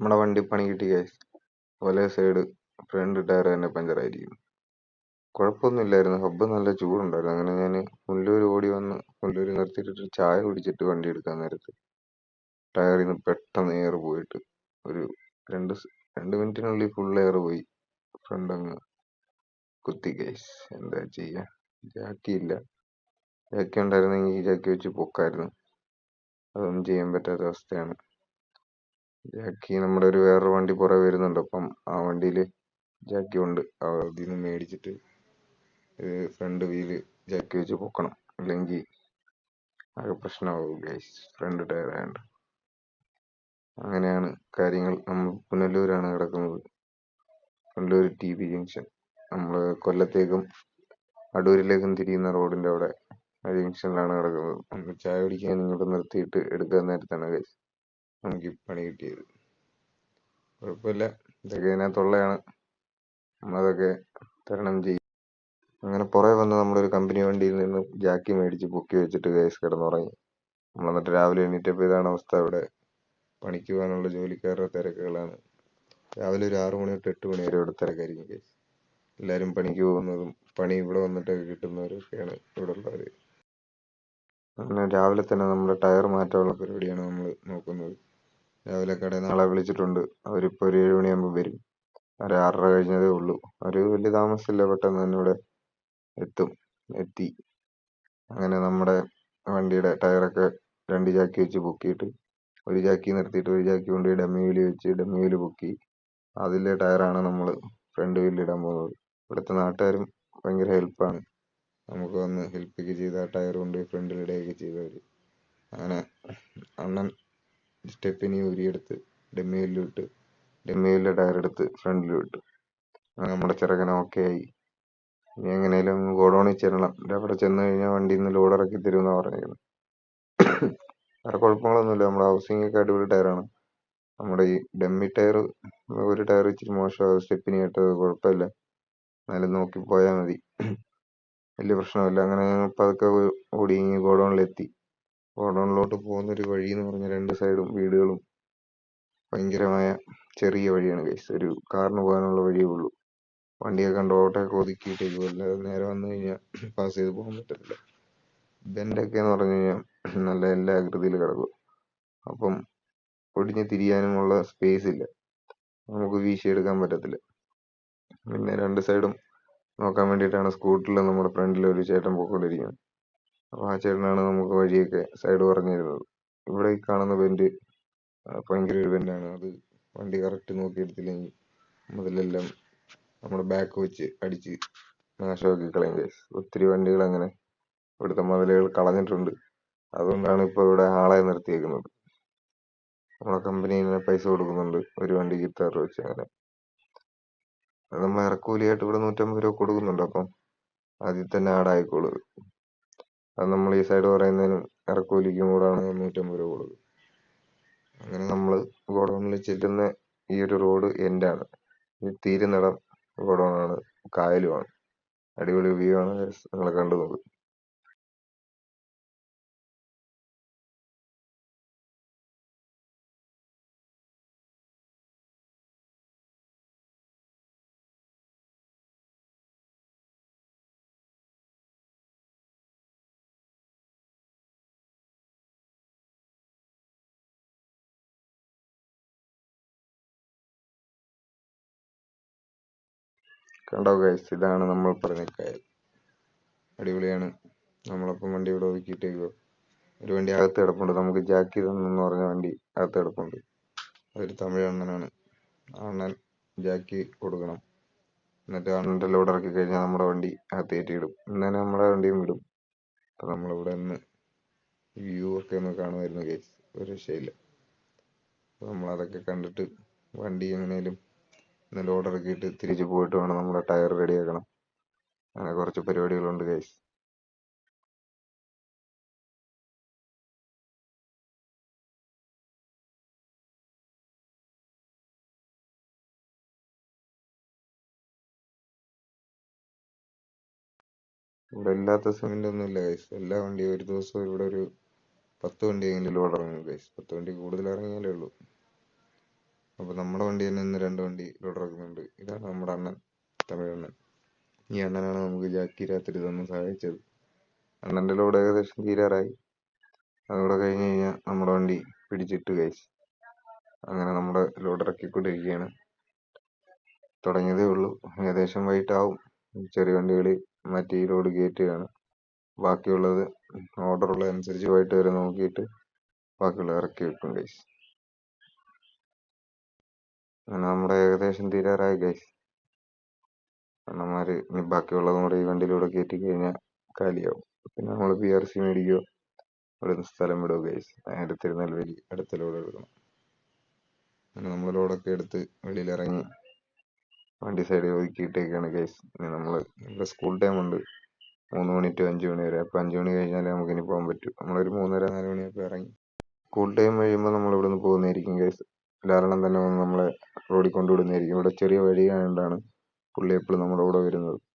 നമ്മുടെ വണ്ടി പണി കിട്ടി ഗൈസ് ഒലേ സൈഡ് ഫ്രണ്ട് ടയർ തന്നെ പഞ്ചറായിരിക്കും കുഴപ്പമൊന്നുമില്ലായിരുന്നു. ഹബ്ബ് നല്ല ചൂടുണ്ടായിരുന്നു. അങ്ങനെ ഞാൻ മുല്ലൂർ ഓടി വന്ന് മുല്ലൂർ നിർത്തിയിട്ടിട്ട് ചായ കുടിച്ചിട്ട് വണ്ടി എടുക്കാൻ നേരത്ത് ടയറിൽ നിന്ന് പെട്ടെന്ന് എയർ പോയിട്ട് ഒരു രണ്ട് രണ്ട് മിനിറ്റിനുള്ളിൽ ഫുൾ എയർ പോയി. ഫ്രണ്ട് അങ്ങ് കുത്തി ഗൈസ് എന്താ ചെയ്യാ? ജാക്കി ഇല്ല ജാക്കി ഉണ്ടായിരുന്നെങ്കിൽ ജാക്കി വെച്ച് പൊക്കായിരുന്നു. അതൊന്നും ചെയ്യാൻ പറ്റാത്ത അവസ്ഥയാണ്. ജാക്കി നമ്മുടെ ഒരു വേറൊരു വണ്ടി പുറകെ വരുന്നുണ്ട്. അപ്പം ആ വണ്ടിയിൽ ജാക്കി ഉണ്ട്. അതിൽ നിന്ന് മേടിച്ചിട്ട് ഫ്രണ്ട് വീൽ ജാക്കി വെച്ച് പൊക്കണം. അല്ലെങ്കിൽ ആകെ പ്രശ്നമാവും ഗൈസ് ഫ്രണ്ട് ടയർ ആയതുകൊണ്ട് അങ്ങനെയാണ് കാര്യങ്ങൾ. നമ്മൾ പുനലൂരാണ് കിടക്കുന്നത്. പുനലൂർ ടി ബി ജംഗ്ഷൻ നമ്മൾ കൊല്ലത്തേക്കും അടൂരിലേക്കും തിരിയുന്ന റോഡിന്റെ അവിടെ ആ ജംഗ്ഷനിലാണ് കിടക്കുന്നത്. ചായ കുടിക്കാൻ ഇങ്ങോട്ട് നിർത്തിയിട്ട് എടുക്കാൻ നേരത്താണ് ഗൈസ് നമുക്ക് ഈ പണി കിട്ടിയത്. കുഴപ്പമില്ല. ഇതൊക്കെ ഇതിനകത്തുള്ളതാണ് നമ്മളതൊക്കെ തരണം ചെയ്യും. അങ്ങനെ പുറകെ വന്ന് നമ്മളൊരു കമ്പനി വണ്ടിയിൽ നിന്ന് ജാക്കി മേടിച്ച് പൊക്കി വെച്ചിട്ട് കേസ് കിടന്നുറങ്ങി. നമ്മൾ എന്നിട്ട് രാവിലെ എണീറ്റപ്പോൾ ഇതാണ് അവസ്ഥ ഇവിടെ. പണിക്ക് പോകാനുള്ള ജോലിക്കാരുടെ തിരക്കുകളാണ്. രാവിലെ ഒരു ആറു മണി തൊട്ട് എട്ട് മണി വരെ ഇവിടെ തിരക്കായിരിക്കും കേസ് എല്ലാവരും പണിക്ക് പോകുന്നതും പണി ഇവിടെ വന്നിട്ടൊക്കെ കിട്ടുന്നവരൊക്കെയാണ് ഇവിടെ ഉള്ളവർ അങ്ങനെ രാവിലെ തന്നെ നമ്മുടെ ടയർ മാറ്റാനുള്ള പരിപാടിയാണ് നമ്മൾ നോക്കുന്നത്. രാവിലെ കടയിൽ നിന്ന് ആളെ വിളിച്ചിട്ടുണ്ട്. അവരിപ്പോൾ ഒരു ഏഴ് മണിയാകുമ്പോൾ വരും. ഒരു ആറര കഴിഞ്ഞതേ ഉള്ളൂ. അവർ വലിയ താമസമില്ല പെട്ടെന്ന് തന്നെ ഇവിടെ എത്തും. എത്തി. അങ്ങനെ നമ്മുടെ വണ്ടിയുടെ ടയറൊക്കെ രണ്ട് ചാക്കി വെച്ച് പൊക്കിയിട്ട് ഒരു ചാക്കി നിർത്തിയിട്ട് ഒരു ചാക്കി കൊണ്ട് ഡമ്മി വീൽ വെച്ച് ഡമ്മി വീൽ പൊക്കി. അതിലെ ടയറാണ് നമ്മൾ ഫ്രണ്ട് വീലിൽ ഇടാൻ പോകുന്നത്. ഇവിടുത്തെ നാട്ടുകാരും ഭയങ്കര ഹെൽപ്പാണ് നമുക്ക് വന്ന് ഹെൽപ്പൊക്കെ ചെയ്ത് ആ ടയർ കൊണ്ട് ഫ്രണ്ടിൽ ഇടുകയൊക്കെ ചെയ്തവർ അങ്ങനെ അണ്ണൻ സ്റ്റെപ്പിനി ഊരിയെടുത്ത് ഡമ്മി വീലിലും ഇട്ട് ഡെമ്മിയിലെ ടയറെടുത്ത് ഫ്രണ്ടിലും ഇട്ട് നമ്മുടെ ചെറുക്കൻ ഓക്കെ ആയി. ഇനി എങ്ങനെയാലും ഗോഡൗണിൽ ചെല്ലണം. അവിടെ ചെന്ന് കഴിഞ്ഞാൽ വണ്ടിയിൽ നിന്ന് ലോഡ് ഇറക്കി തരുമെന്നാണ് പറഞ്ഞിരുന്നു വേറെ കുഴപ്പങ്ങളൊന്നുമില്ല. നമ്മുടെ ഹൗസിംഗ് ഒക്കെ അടിപൊളി ടയറാണ് നമ്മുടെ ഈ ഡെമ്മി ടയർ ഒരു ടയർ ഇച്ചിരി മോശമാണ് സ്റ്റെപ്പിനി കേട്ടത് കുഴപ്പമില്ല. എന്നാലും നോക്കി പോയാൽ മതി. വലിയ പ്രശ്നമില്ല. അങ്ങനെ പതുക്കെ ഓടി ഗോഡൗണിലെത്തി. ഗോഡൗണിലോട്ട് പോകുന്ന ഒരു വഴി എന്ന് പറഞ്ഞാൽ രണ്ട് സൈഡും വീടുകളും ഭയങ്കരമായ ചെറിയ വഴിയാണ് ഗൈസ് ഒരു കാറിന് പോകാനുള്ള വഴിയേ ഉള്ളൂ. വണ്ടിയൊക്കെ കണ്ട് ഓട്ടൊക്കെ ഒതുക്കിയിട്ട് അല്ലാതെ നേരെ വന്നു കഴിഞ്ഞാൽ പാസ് ചെയ്ത് പോകാൻ പറ്റത്തില്ല. ബെൻഡൊക്കെ എന്ന് പറഞ്ഞു കഴിഞ്ഞാൽ നല്ല എല്ലാ ആകൃതിയിൽ കിടക്കും. അപ്പം ഒടിഞ്ഞ് തിരിയാനുമുള്ള സ്പേസ് ഇല്ല. നമുക്ക് വീശിയെടുക്കാൻ പറ്റത്തില്ല. പിന്നെ രണ്ട് സൈഡും നോക്കാൻ വേണ്ടിയിട്ടാണ് സ്കൂട്ടറിൽ നമ്മുടെ ഫ്രണ്ടിൽ ഒരു ചേട്ടൻ പോയിക്കൊണ്ടിരിക്കുന്നത് അപ്പോൾ ആ ചേട്ടനാണ് നമുക്ക് വഴിയൊക്കെ സൈഡ് പറഞ്ഞു തരുന്നത്. ഇവിടെ ഈ കാണുന്ന ബെൻഡ് ഭയങ്കര ഒരു ബെൻഡാണ് അത് വണ്ടി കറക്റ്റ് നോക്കിയെടുത്തില്ലെങ്കിൽ മുതലെല്ലാം നമ്മുടെ ബാക്ക് വെച്ച് അടിച്ച് നാശമാക്കി കളയും കേസ് ഒത്തിരി വണ്ടികൾ അങ്ങനെ ഇവിടുത്തെ മുതലുകൾ കളഞ്ഞിട്ടുണ്ട്. അതുകൊണ്ടാണ് ഇപ്പോൾ ഇവിടെ ആളെ നിർത്തിയേക്കുന്നത്. നമ്മുടെ കമ്പനി ഇങ്ങനെ പൈസ കൊടുക്കുന്നുണ്ട്. ഒരു വണ്ടിക്ക് ഇത്ര രൂപ വെച്ച് അങ്ങനെ. നമ്മൾ ഇറക്കൂലിയായിട്ട് ഇവിടെ നൂറ്റമ്പത് രൂപ കൊടുക്കുന്നുണ്ട്. അപ്പം അതിൽ തന്നെ ആഡ് ആയിക്കോളും. അത്. നമ്മൾ ഈ സൈഡ് പറയുന്നതിനും ഇറക്കൂലിക്കും കൂടാണ് നൂറ്റമ്പത് രൂപ കൊടുക്കും അങ്ങനെ നമ്മൾ ഗോഡൗണിൽ ചെല്ലുന്ന ഈ ഒരു റോഡ് എൻഡാണ് ഇത് തീരുന്നിടം ഗോഡൗണാണ് കായലുമാണ്. അടിപൊളി വ്യൂ ആണ്. നിങ്ങൾ കണ്ടു നോക്ക്. കണ്ടോ ഗൈസ് ഇതാണ് നമ്മൾ പറഞ്ഞ കായൽ. അടിപൊളിയാണ്. നമ്മളപ്പം വണ്ടി ഇവിടെ ഒതുക്കിയിട്ടേക്കോ ഒരു വണ്ടി അകത്ത് കിടപ്പുണ്ട്. നമുക്ക് ജാക്കി എന്ന് പറഞ്ഞ വണ്ടി അകത്ത് കിടപ്പുണ്ട്. അതൊരു തമിഴ് അണ്ണനാണ്. അണ്ണൻ ജാക്കി കൊടുക്കണം. എന്നിട്ട് അണ്ണന്റെ ലോഡ് ഇറക്കി കഴിഞ്ഞാൽ നമ്മുടെ വണ്ടി അകത്ത് കയറ്റിയിടും. ഇന്ന് തന്നെ നമ്മുടെ വണ്ടിയും വിടും. അപ്പം നമ്മളിവിടെ നിന്ന് വ്യൂ ഒക്കെ ഒന്ന് കാണുമായിരുന്നു ഗൈസ് ഒരു രക്ഷയില്ല. അപ്പോൾ നമ്മളതൊക്കെ കണ്ടിട്ട് വണ്ടി എങ്ങനെയും ഇന്ന് ലോഡ് ഇറക്കിയിട്ട് തിരിച്ച് പോയിട്ട് വേണം നമ്മുടെ ടയർ റെഡിയാക്കണം അങ്ങനെ കുറച്ച് പരിപാടികളുണ്ട് ഗൈസ് ഇവിടെ ഇല്ലാത്ത സിമെന്റ് ഒന്നും ഇല്ല ഗൈസ് എല്ലാ വണ്ടിയും ഒരു ദിവസം ഇവിടെ ഒരു പത്ത് വണ്ടിയെങ്കിലും ലോഡ് ഇറങ്ങും ഗൈസ് പത്ത് വണ്ടി കൂടുതൽ ഇറങ്ങിയാലേ ഉള്ളൂ. അപ്പൊ വണ്ടി തന്നെ ഇന്ന് രണ്ട് വണ്ടി ലോഡ് ഇറക്കുന്നുണ്ട്. ഇതാണ് നമ്മുടെ അണ്ണൻ തമിഴണ്ണൻ ഈ അണ്ണനാണ് നമുക്ക് ജാക്കി രാത്രി തന്ന് സഹായിച്ചത്. അണ്ണന്റെ ലോഡ് ഏകദേശം തീരാറായി. അതുകൂടെ കഴിഞ്ഞ് കഴിഞ്ഞാൽ നമ്മുടെ വണ്ടി പിടിച്ചിട്ട് ഗൈസ് അങ്ങനെ നമ്മുടെ ലോഡ് ഇറക്കിക്കൊണ്ടിരിക്കുകയാണ് തുടങ്ങിയതേ ഉള്ളൂ. ഏകദേശം വൈകിട്ടാവും ചെറിയ വണ്ടികൾ മാറ്റി ലോഡ് കയറ്റുകയാണ് ബാക്കിയുള്ളത് ഓർഡർ ഉള്ളതനുസരിച്ച് വൈകിട്ട് വരെ നോക്കിയിട്ട് ബാക്കിയുള്ളത് ഇറക്കി വെക്കും ഗൈസ് നമ്മുടെ ഏകദേശം തീരാറായി ഗൈസ് അണ്ണന്മാര് ഇനി ബാക്കിയുള്ളതും കൂടെ ഈ വണ്ടിയിലൂടെ കയറ്റി കഴിഞ്ഞാൽ കാലിയാവും. പിന്നെ നമ്മൾ പി ആർ സി മേടിക്കുകയോ ഇവിടുന്ന് സ്ഥലം വിടുക ഗൈസ് നേരെ തിരുനെൽവേലി അടുത്ത ലോഡ് എടുക്കണം അങ്ങനെ നമ്മൾ ലോഡൊക്കെ എടുത്ത് വെളിയിലിറങ്ങി വണ്ടി സൈഡിൽ ഒതുക്കിയിട്ടേക്കാണ് ഗൈസ് ഇനി നമ്മൾ നമ്മുടെ സ്കൂൾ ടൈം ഉണ്ട്. മൂന്ന് മണി ടു അഞ്ച് മണി വരെ. അപ്പോൾ അഞ്ച് മണി കഴിഞ്ഞാലേ നമുക്ക് ഇനി പോകാൻ പറ്റൂ. നമ്മളൊരു മൂന്നര നാല് മണിയൊക്കെ ഇറങ്ങി. സ്കൂൾ ടൈം കഴിയുമ്പോൾ നമ്മൾ ഇവിടെ നിന്ന് പോകുന്നതായിരിക്കും ഗൈസ് ധാരാളം തന്നെ വന്ന് നമ്മളെ റോഡിൽ കൊണ്ടുവിടുന്നതായിരിക്കും. ഇവിടെ ചെറിയ വഴി ആയതുകൊണ്ടാണ് പുള്ളി എപ്പോഴും നമ്മുടെ കൂടെ വരുന്നത്.